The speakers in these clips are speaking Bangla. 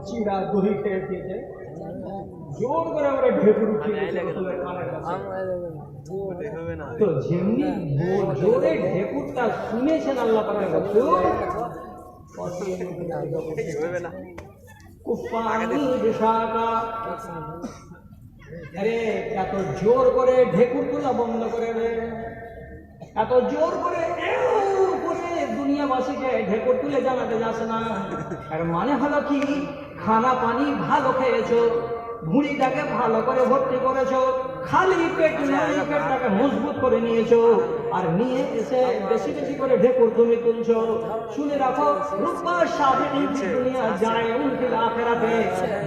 চিড়া দহি খেয়ে খেয়েছে জোর করে আমরা ঢেকুর। তো যেমনি জোরে ঢেকুরটা শুনেছেন আল্লাহ পাকের আরে এত জোর করে ঢেকুর তোলা বন্ধ করে রে এত জোর করে দুনিয়াবাসীকে ঢেকুর তুলে জানাতে যাচ্ছে না আর মানে হলো কি খানা পানি ভালো খেয়েছো ভুঁড়িটাকে ভালো করে ভর্তি করেছ খালি পেট নয় পেটটাকে মজবুত করে নিয়েছো। আর নিয়ে এসে বেশি বেশি করে ঢেকুর তুমি তুলছো। শুনে রাখো রূপা সাথে দুনিয়া যায় এমনকি আখেরাতে।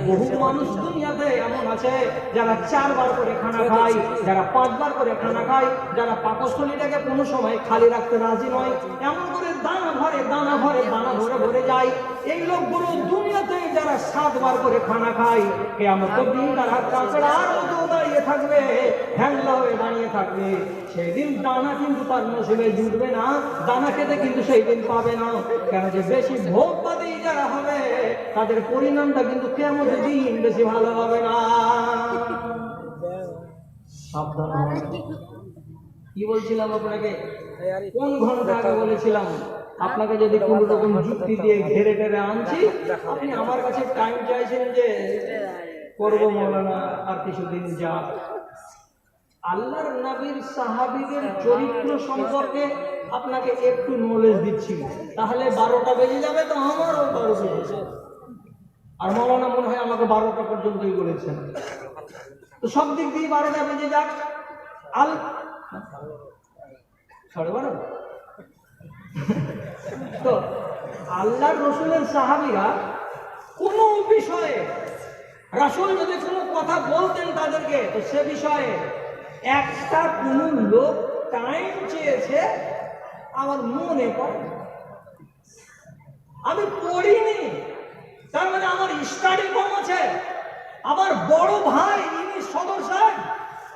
বহু মানুষ দুনিয়াতে এমন আছে যারা চারবার করে খানা খায় যারা পাঁচবার করে খানা খায় যারা পাকস্থলীটাকে কোনো সময় খালি রাখতে রাজি নয়। এমন করে দানা ভরে দানা ভরে দানা ভরে ভরে যায়। এই লোকগুলো দুনিয়াতে যারা সাতবার করে খানা খায় কেমন দিন তারা কাঁকড়ার মতো দাঁড়িয়ে থাকবে। দাঁড়িয়ে থাকবে। সেই দিন কিন্তু তার নসিবে জুটবে না। দানা খেতে কিন্তু সেই দিন পাবে না। কেন যে বেশি ভোগবাদী যারা হবে, তাদের পরিণামটা কিন্তু কেমন দিন বেশি ভালো হবে না। কি বলছিলাম আপনাকে? কোন ঘণ্টা আগে বলেছিলাম? আপনাকে যদি কোন রকম যুক্তি দিয়ে ঘেরে টেরে আনছি, আপনি আমার কাছে টাইম চাইছেন যে করব মৌলানা, আর কিছুদিন যা আল্লাহর নবীর সাহাবীদের চরিত্র সম্পর্কে আপনাকে একটু নলেজ দিচ্ছি। তাহলে বারোটা বেজে যাবে তো আমারও বারো বেজেছে আর মৌলানা মনে হয় আমাকে বারোটা পর্যন্তই বলেছেন। তো সব দিক দিয়ে বারোটা বেজে যাক। আল সাড়ে বারো? তো আল্লাহর রসুলের সাহাবিরা কোনো বিষয়ে রাসূল যদি কোনো কথা বলতেন তাদেরকে, তো সে বিষয়ে একটা কোনো লোক টাইম চেয়েছে আমার মনে পড়ে আমি পড়িনি তার মানে আমার স্টাডি কম আছে। আমার বড় ভাই ইনি সদর সাহেব।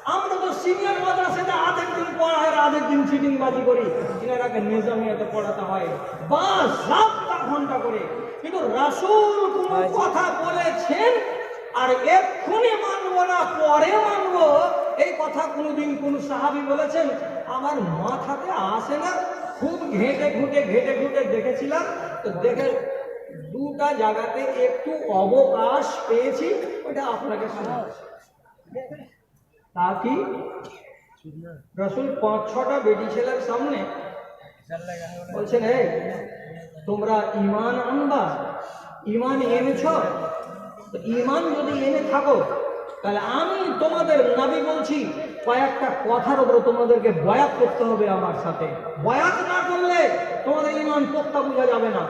আমরা তো সিনিয়র মাদ্রাসাতে আধেক দিন পড়া হয় আধেক দিন চিটিং বাজি করি। এনারাকে নিজামিয়াতে পড়াতে হয়। বাস সাতটা ঘণ্টা করে। কিন্তু রাসুল কোন কথা বলেছেন আর এক্ষুনি মানবো না পরে মানবো। এই কথা কোনোদিন কোন সাহাবি বলেছেন, আমার মাথাতে আসে না, খুব ঘেঁটে ঘুটে ঘেঁটে ঘুটে দেখেছিলাম, তো দেখে দুটা জায়গাতে একটু অবকাশ পেয়েছি, ওটা আপনাকে শোনাচ্ছি। তা কি? রসুল পাঁচ, ছটা বেটি ছেলের সামনে বলছেন, এই, তোমরা ইমান আনবা ইমান এনেছ ইমান যদি এনে থাকো তাহলে আমি তোমাদের নাবি বলছি, কয়েকটা কথার উপরে তোমাদেরকে বয়াত করতে হবে আমার সাথে। বয়াত না করলে তোমাদের ইমান পোক্তা বোঝা যাবে না।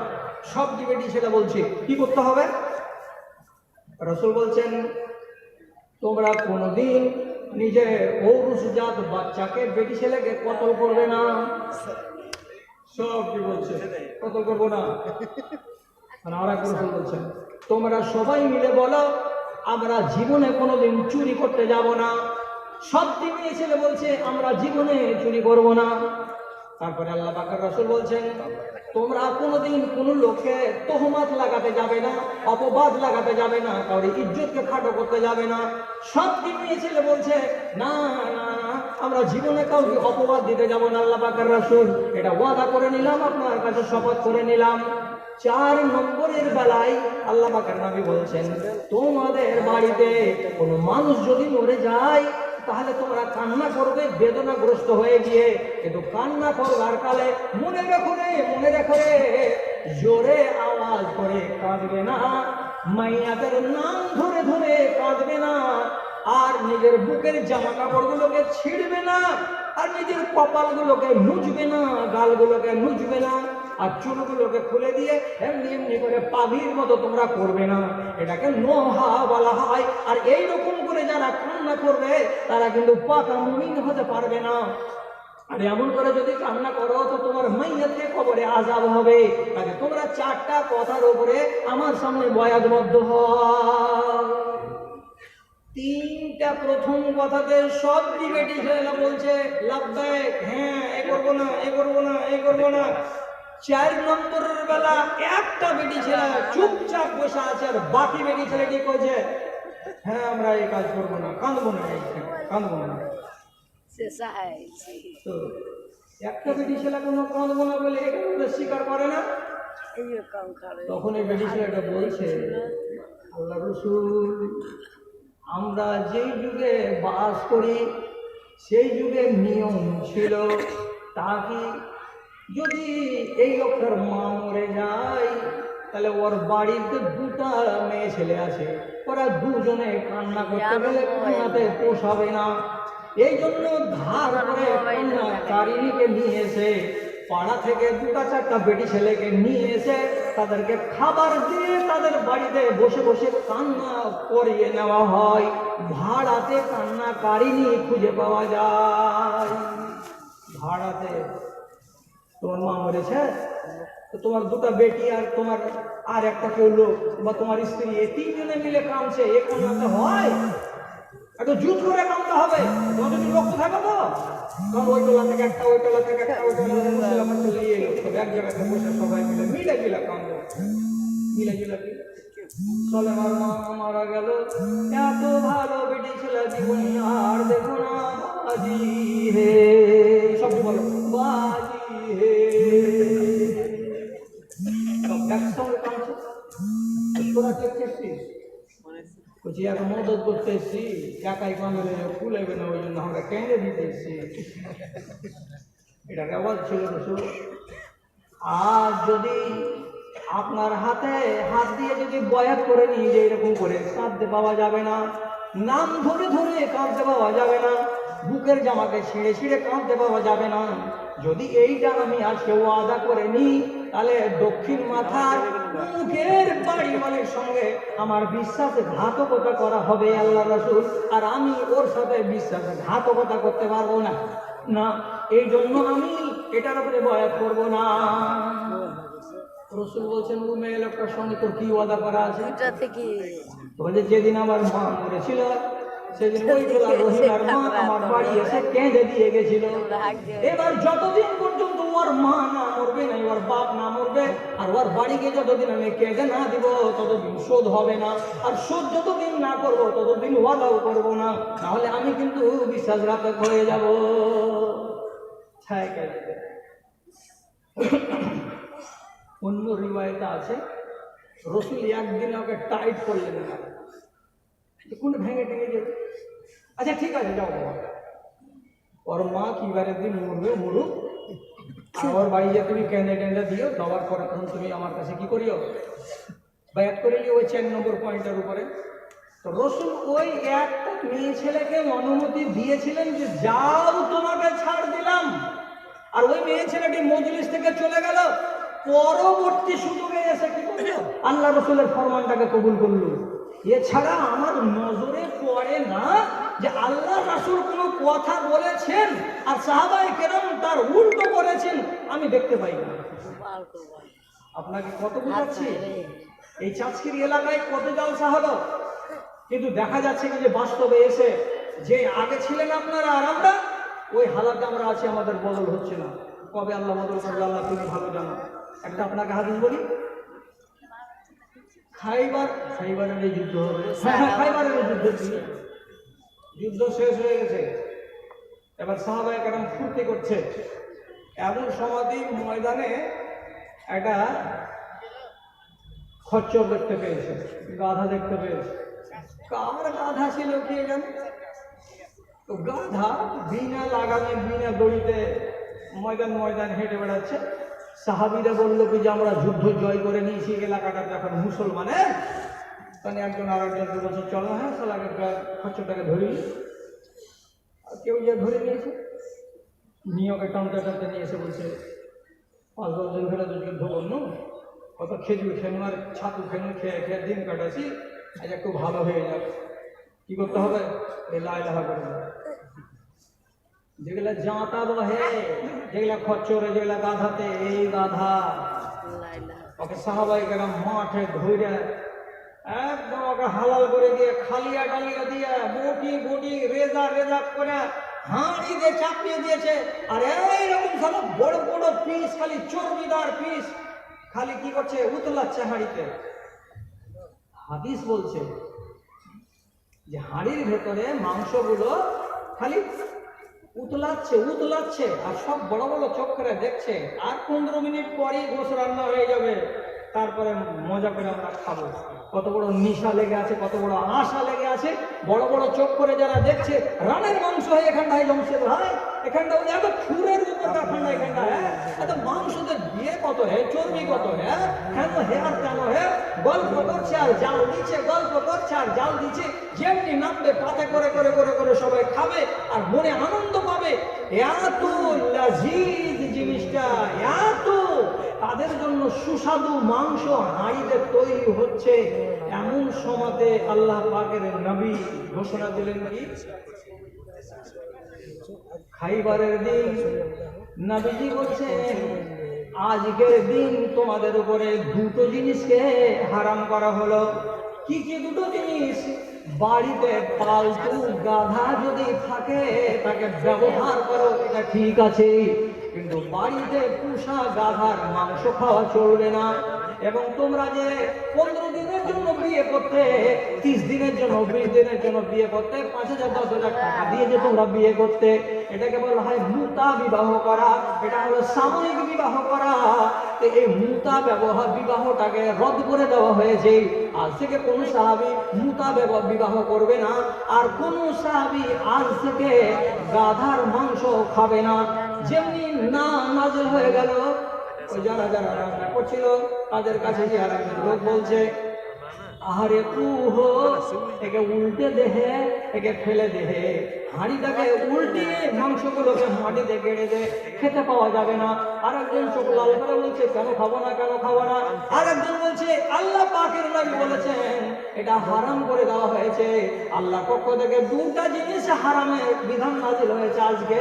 সব বেটি সেটা বলছি। কি করতে হবে? রসুল বলছেন, তোমরা কোনোদিন নিজের ঔরুসজাত বাচ্চাকে বেটি ছেলেকে কতল করবে না? সব কি বলছে? কতল করব না? মানে আর এক রসুল বলছেন, তোমরা সবাই মিলে বলো আমরা জীবনে কোনোদিন চুরি করতে যাব না। সব মেয়ে ছেলে বলছে, আমরা জীবনে চুরি করব না। তারপরে আল্লাহ বাকর রাসুল বলছেন, তোমরা কোনোদিন কোনো লোককে তোহমাত লাগাতে যাবে না, অপবাদ লাগাতে যাবে না কারোর ইজ্জতকে খাটো করতে যাবে না। সব মেয়ে ছেলে বলছে, না না না, আমরা জীবনে কাউকে অপবাদ দিতে যাব না আল্লাহ বাকর রসুল। এটা ওয়াদা করে নিলাম, আপনার কাছে শপথ করে নিলাম। চার নম্বরের বেলায় আল্লাহ বাকার নবী বলছেন, তোমাদের বাড়িতে কোনো মানুষ যদি মরে যায়, তাহলে তোমরা কান্না করবে, বেদনাগ্রস্ত হয়ে গিয়ে। কিন্তু কান্না করবার কালে মনে রেখো রে, মনে রেখো রে, জোরে আওয়াজ করে কাঁদবে না, মাইয়াদের নাম ধরে ধরে কাঁদবে না, আর নিজের বুকের জামা কাপড়গুলোকে ছিঁড়বে না, আর নিজের কপালগুলোকে মুজবে না, গালগুলোকে মুজবে না। আর চুলগুলোকে খুলে দিয়ে এমনি এমনি করে পাভির মতো তোমরা করবে না। এটাকে নোহা বলা হয়। আর এই রকম করে যারা কান্না করবে, তারা কিন্তু পাকা মুমিন হতে পারবে না। আর এমন করে যদি কান্না করো, তো তোমার মাইয়াতে কবরে আজাব হবে। তাহলে তোমরা চারটা কথার উপরে আমার সামনে বয়াদবদ্ধ হয়। তিনটা প্রথম কথাতে সব ডিবেটি ছেলেরা বলছে, লাভদায়ক হ্যাঁ এ করব না, এ করব না, এ করব না। চার নম্বরের বেলা একটা বেটি ছেলে চুপচাপ বসে আছে আর বাকি বেটি ছেলেটি কইছে হ্যাঁ আমরা এই কাজ করব না কাঁদবো না কাঁদবো না। তো একটা বেটি ছেলে কোনো কাঁদবো না বলে এখানে স্বীকার করে না। তখন এই বেটি ছেলেটা বলছে আল্লাহ রসুল আমরা যেই যুগে বাস করি সেই যুগের নিয়ম ছিল তা কি যদি এই লোকটার মা মরে যায় তাহলে ওর বাড়িতে দুটা মেয়ে ছেলে আছে। ওরা দুজনে কান্না করতে গেলে কান্নাতে পোষাবে না। এই জন্য ধার করে কন্যা তারিণীকে নিয়ে এসে পাড়া থেকে দুটা চারটা বেটি ছেলেকে নিয়ে এসে তাদেরকে খাবার দিয়ে তাদের বাড়িতে বসে বসে কান্না করিয়ে নেওয়া হয়। ভাড়াতে কান্না কারিনি খুঁজে পাওয়া যায়। ভাড়াতে তোমার মা মরেছে তো তোমার দুটা বেটি আর তোমার আর একটা কেউ লোক বা তোমার স্ত্রী, এই তিনজনে মিলে কামছে এ কান্নাতে হয়? এত জুত করে কামতে হবে। তোমার যদি রক্ত থাকে তো? তখন ওই টোলা থেকে একটা, ওই টোলা থেকে একটা, ওই টোলা থেকে বসে আমার চলে এলো। সব এক জায়গাতে বসে সবাই মিলে মিলে গিলা কামবে মিলে গিলা চলে আমার মা, মারা গেল। এত ভালো বেটি ছিল জীবন, আর দেখো না বাজি হে। সব বলো, বাজি বলছি এক মদত করতে এসছি একাই কামড়ে ফুলেবে না ওই জন্য আমরা কেঁদে দিতে এসছি এটা রেওয়াজ ছিল রসুল আর যদি আপনার হাতে হাত দিয়ে যদি বয়াত করে নিই যে এরকম করে কাঁদতে পাওয়া যাবে না নাম ধরে ধরে কাঁদতে পাওয়া যাবে না বুকের জামাকে ছিঁড়ে ছিঁড়ে কাঁদতে পাওয়া যাবে না যদি এইটা আমি আজকে ওয়াদা করে নিই তাহলে দক্ষিণ মাথার মুখের বাড়িওয়ালের সঙ্গে আমার বিশ্বাসে ঘাতকতা করা হবে আল্লাহ রসুল। আর আমি ওর সাথে বিশ্বাসে ঘাতকতা করতে পারব না। না এই জন্য আমি এটার উপরে বয়াত করব না। রসুল বলছেন ও মেয়ে লোকটার সঙ্গে তোর কি ওয়াদা করা আছে? থেকে বলে যেদিন আমার মা মরেছিল সেদিন ওই আমার বাড়ি এসে কেঁদে দিয়ে গেছিল। এবার যতদিন পর্যন্ত ওর মা না মরবে না, ওর বাপ না মরবে, আর ওর বাড়িকে যতদিন আমি কেঁদে না দিব, ততদিন শোধ হবে না। আর শোধ যতদিন না করব, ততদিন ওয়াদাও করব না। তাহলে আমি কিন্তু বিশ্বাস বিশ্বাসঘাতক হয়ে যাব। অন্য রিবায়তে আছে, রসুল একদিন ওকে টাইট করলেন না। কোন ভেঙে টেঙে যাবে আচ্ছা ঠিক আছে, যাও বাবা। ওর মা কি বারে দিন মরবে, মরুক। আর ওর বাড়ি যে তুমি টেঁদে দিও, দেওয়ার পরে তখন তুমি আমার কাছে কি করিও? ব্যাক করে ওই চার নম্বর পয়েন্টের উপরে। তো রসুল ওই একটা মেয়ে ছেলেকে অনুমতি দিয়েছিলেন যে, যাও, তোমাকে ছাড় দিলাম। আর ওই মেয়ে ছেলেটি মজলিস থেকে চলে গেল। পরবর্তী সুযোগে এসে কি করল? আল্লাহ রসুলের ফরমানটাকে কবুল করল। এছাড়া আমার নজরে পড়ে না যে আল্লাহ রাসুল কোনো কথা বলেছেন আর সাহাবাই কেরম তার উল্টো করেছেন আমি দেখতে পাই না। আপনাকে কত বোঝাচ্ছি? এই চাঁচকির এলাকায় কত জলসা হলো? কিন্তু দেখা যাচ্ছে কি যে বাস্তবে এসে যে আগে ছিলেন আপনারা আর আমরা ওই হালাতে আমরা আছি আমাদের বদল হচ্ছে না। কবে আল্লাহ বদল করবে আল্লাহ তুমি ভালো জানো। একটা আপনাকে হাদিস বলি। খাইবার খাইবারের এই যুদ্ধ হবে। হ্যাঁ। খাইবারের যুদ্ধ যুদ্ধ শেষ হয়ে গেছে। এবার সাহাবায় কেরম ফুর্তি করছে। এমন সমাধি ময়দানে একটা খচ্চর দেখতে পেয়েছে গাধা দেখতে পেয়েছে। কার গাধা ছিল কে জানে? তো গাধা বিনা লাগামে বিনা দড়িতে ময়দান ময়দান হেঁটে বেড়াচ্ছে। সাহাবিরা বলল কি যে আমরা যুদ্ধ জয় করে নিয়েছি এলাকাটাতে এখন মুসলমানের। তাহলে একজন আর একজনকে বলছে, চলো হ্যাঁ সালাকে খচ্চরটাকে ধরি। আর কেউ যে ধরে নিয়েছে নিয়ে ওকে নিয়ে এসে বলছে, পাঁচ দশজন ধরে তো যুদ্ধ করল কত খেজুর খেনু আর ছাতু খেনু খেয়ে খেয়ে দিন কাটাছি আজ একটু ভালো হয়ে যাবে। কি করতে হবে? এই লাই লাহা করে। যেগুলা জাঁতা বহে, যেগুলা খচ্চরে যেগুলা গাধাতে এই গাধা ওকে সাহাবাই গেলাম মাঠে ধরে একদম ওকে হালাল করে দিয়ে খালিয়া ডালিয়া দিয়ে বটি বটি রেজা রেজা করে হাঁড়ি দিয়ে চাপিয়ে দিয়েছে। আর এইরকম সব বড় বড় পিস খালি চর্বিদার পিস খালি কি করছে? উতলাচ্ছে হাঁড়িতে হাদিস বলছে যে হাঁড়ির ভেতরে মাংসগুলো খালি উতলাচ্ছে উতলাচ্ছে, আর সব বড় বড় চোখ করে দেখছে, আর পনেরো মিনিট পরেই গোস রান্না হয়ে যাবে। তারপরে মজা করে আমরা খাব। কত বড় নিশা লেগে আছে, কত বড় আশা লেগে আছে। বড় বড় চোখ করে যারা দেখছে, রানের মাংস হয়ে এখানটায় জমছে ভাই। এখানটা এত উপর এখানটা হ্যাঁ এত মাংসদের বিয়ে কত চর্বি কত কেন কেন গল্প করছে আর জাল দিচ্ছে, গল্প করছে আর জাল দিচ্ছে, যেমনি নামবে পাতে করে করে করে করে সবাই খাবে আর মনে আনন্দ পাবে। এত লাজিজ জিনিসটা এত তাদের জন্য সুস্বাদু মাংস হাঁড়িতে তৈরি হচ্ছে। এমন সমাতে আল্লাহ পাকের নবী ঘোষণা দিলেন কি? খাইবারের দিন নবীজি বলছেন, আজকের দিন তোমাদের উপরে দুটো জিনিসকে হারাম করা হলো। কি কি দুটো জিনিস? বাড়িতে পালতু গাধা যদি থাকে, তাকে ব্যবহার করো, এটা ঠিক আছে, কিন্তু বাড়িতে পুষা গাধার মাংস খাওয়া চলবে না। এবং তোমরা যে পনেরো জন্য বিয়ে করতে, তিরিশ দিনের জন্য, বিশ দিনের জন্য বিয়ে করতে, পাঁচ হাজার, দশ হাজার টাকা দিয়ে যে তোমরা বিয়ে করতে, এটাকে বলা হয় মুতা বিবাহ করা, এটা হলো সাময়িক বিবাহ করা। এই মুতা ব্যবহার, বিবাহটাকে রদ করে দেওয়া হয়েছে। আজ থেকে কোনো সাহাবি মুতা বিবাহ করবে না। আর কোনো সাহাবি আজ থেকে গাধার মাংস খাবে না। যেমনি না নাজল হয়ে গেল, ওই যারা যারা রান্না করছিল, তাদের কাছে যে আর লোক বলছে আহারে কুহো একে উল্টে দেহে একে ফেলে দেহে। হাঁড়িটাকে উল্টিয়ে মাংসগুলোকে মাটিতে কেড়ে দে খেতে পাওয়া যাবে না। আর একজন চোখ লাল করে বলছে কেন খাব না কেন খাব না? আর একজন বলছে আল্লাহ পাকের নবী বলেছেন এটা হারাম করে দেওয়া হয়েছে। আল্লাহ পক্ষ থেকে দুটা জিনিস হারামের বিধান নাজিল হয়েছে আজকে।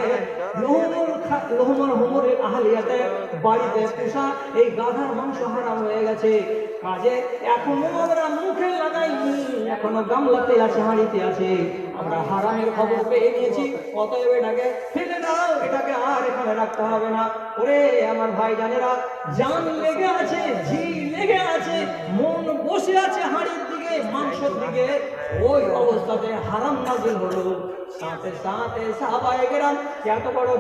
লোহমুল লোহমুল হুমুরের আহলিয়াতে বাড়িতে পোষা এই গাধার মাংস হারাম হয়ে গেছে। কাজে এখনও আমরা মুখে লাগাইনি, এখনও গামলাতে আছে, হাঁড়িতে আছে। আমরা হারামের খবর পেয়ে নিয়েছি, অতএব এটাকে ফেলে দাও, এটাকে আর এখানে রাখতে হবে না। ওরে আমার ভাই জানেরা জান লেগে আছে, ঝি লেগে আছে, মন বসে আছে হাঁড়ির মাংসের দিকে ওই অবস্থাতে হারাম নাজিল হলো। সাথে সাথে কেরাম এত বড়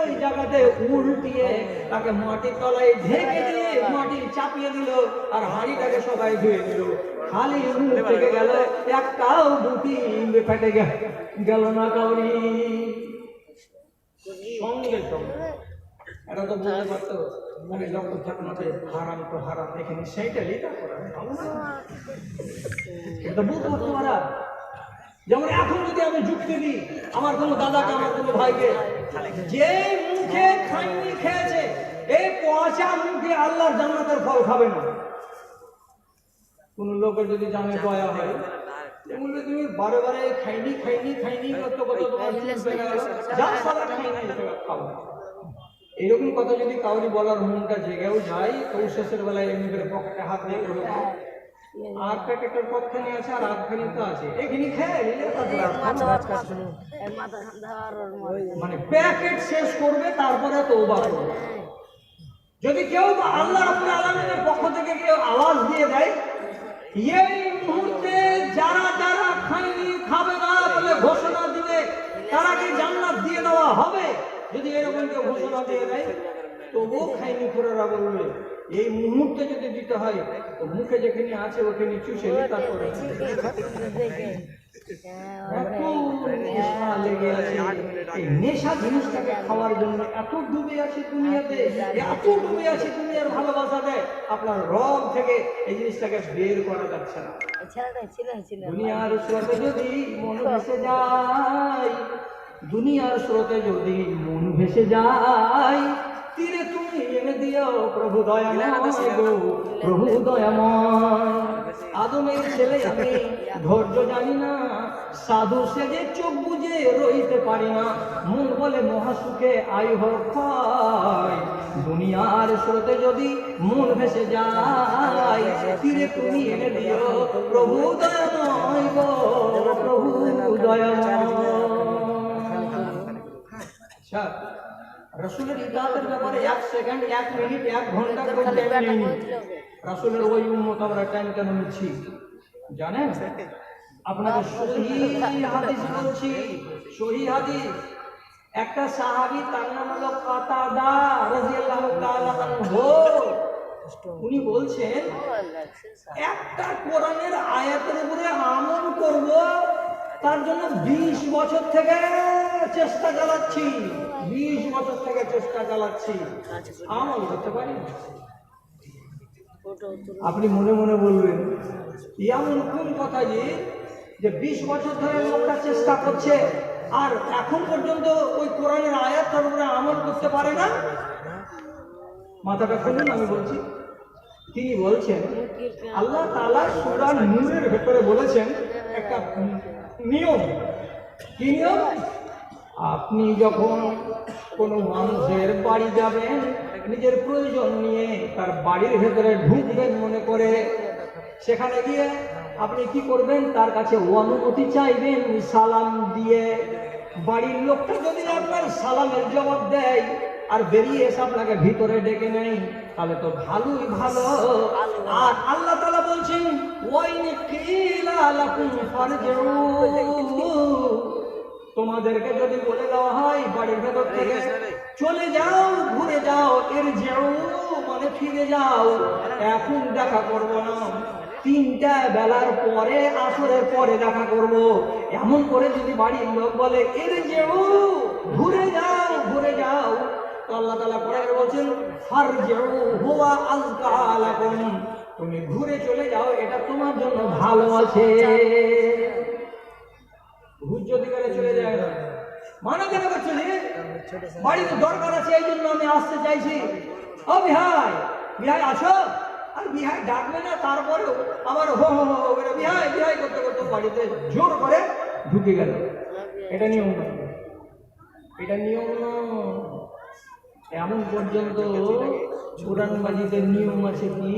ওই জায়গাতে উল্টিয়ে তাকে মাটির তলায় ঢেকে দিয়ে মাটি চাপিয়ে দিল আর হাঁড়িটাকে সবাই ধুয়ে দিল খালি মুখ থেকে গেল, একটাও দুটি ফেটে গেল না কাউরি। সঙ্গে সঙ্গে। এটা তো বলতে পারতো মনে যখন হারাম তো হারাম এখানে সেইটা লেখা করা এটা পারতো যেমন এখন যদি আমি যুক্তি দিই আমার কোনো দাদাকে আমার কোনো ভাইকে যে মুখে খাইনি খেয়েছে এই পচা মুখে আল্লাহর জান্নাতের ফল খাবে না কোন লোকের যদি জানে দয়া হয় বলবে তুমি বারে বারে খাইনি খাইনি খাইনি কত কত তোমার। যা খাব। এরকম কথা যদি কাউরি বলার মনটা জেগেও যায় তো শেষের বেলায় এমনি করে পকেটে হাত দিয়ে করে আর প্যাকেটের পক্ষখানি আছে আর আধখানি তো আছে। এখানে খেয়ে নিলে মানে প্যাকেট শেষ করবে তারপরে তৌবা করবে। যদি কেউ বা আল্লাহ রাব্বুল আলামিনের পক্ষ থেকে কেউ আওয়াজ দিয়ে দেয় এই মুহূর্তে যারা যারা খায়নি খাবে না বলে ঘোষণা দিবে তারা কি জান্নাত দিয়ে দেওয়া হবে। যদি এরকম কেউ ঘোষণা দিয়ে দেয় তবুও খাইনি খোরারা বলবে এই মুহূর্তে যদি দিতে হয় তো মুখে যেখানে আছে ওখানে চুষে তারপরে নেশা জিনিসটাকে খাওয়ার জন্য এত ডুবে আছে দুনিয়াতে এত ডুবে আছে দুনিয়ার ভালোবাসাতে আপনার রব থেকে এই জিনিসটাকে বের করা যাচ্ছে না। দুনিয়ার যদি মন ভেসে যায় দুনিয়ার স্রোতে যদি মন ভেসে যায়, তীরে তুমি এনে দিও প্রভু দয়াময় প্রভু দয়াময়। আদমের ছেলে আমি, ধৈর্য জানি না, সাধু সেজে চোখ বুঝে রইতে পারি না, মন বলে মহাসুখে আয় হোক দুনিয়ার স্রোতে যদি মন ভেসে যায়, তীরে তুমি এনে দিও প্রভু দয়াময় গো, প্রভু দয়াময়। আচ্ছা রসুলের ইতাহাতের ব্যাপারে এক সেকেন্ড এক মিনিট এক ঘণ্টা কেউ টাইম রাসুলের ওই উম্মত আমরা টাইম কেন নিচ্ছি? জানেন? আপনাকে সহি হাদিস বলছি সহি হাদিস। একটা সাহাবী তার নাম হলো কাতাদা রাদিয়াল্লাহু তাআলা আনহু। উনি বলছেন একটা কোরআনের আয়াতের উপরে আমল করব তার জন্য 20 বছর থেকে চেষ্টা চালাচ্ছি। 20 বছর থেকে চেষ্টা চালাচ্ছি। আমল করতে পারি তুলে আপনি মনে মনে বলবেন এমন কোন কথা যে বিশ বছর ধরে লোকটা চেষ্টা করছে, আর এখন পর্যন্ত ওই কোরআনের আয়াত তার উপরে আমল করতে পারে না? মাথাটা খুলুন, আমি বলছি। তিনি বলছেন, আল্লাহ তাআলা সূরা নূরের ভেতরে বলেছেন একটা নিয়ম। কি নিয়ম? আপনি যখন কোনো মানুষের বাড়ি যাবেন, নিজের প্রয়োজন নিয়ে তার বাড়ির ভেতরে ঢুকবেন মনে করে, সেখানে গিয়ে আপনি কি করবেন? তার কাছে অনুমতি চাইবেন, সালাম দিয়ে। বাড়ির লোকটা যদি আপনার সালামের জবাব দেয় আর বেরিয়ে এসে আপনাকে ভিতরে ডেকে নেই তাহলে তো ভালোই ভালো। আর আল্লাহ তালা বলছেন, ওয়াইন কিলা তোমাদেরকে যদি বলে দেওয়া হয় বাড়ির ভেতর থেকে চলে যাও ঘুরে যাও এর যেও মানে ফিরে যাও। এখন দেখা করব না। তিনটা বেলার পরে আসরের পরে দেখা করব। এমন করে যদি বাড়ির লোক বলে এর যেও ঘুরে যাও ঘুরে যাও। আল্লাহ তালা পরে বলছেন ফার যেও হুয়া আজকা তুমি ঘুরে চলে যাও এটা তোমার জন্য ভালো আছে। ভূত যদি করে চলে যায়। না মানা কেন করছ বাড়িতে দরকার আছে এই জন্য আমি আসতে চাইছি। ও বিহাই বিহাই আছো আর বিহাই ডাকবে না তারপরেও আবার হো হো হো করে বিহাই বিহাই করতে করতে বাড়িতে জোর করে ঢুকে গেল। এটা নিয়ম না। এটা নিয়ম না। এমন পর্যন্ত কোরআন নিয়ম আছে কি?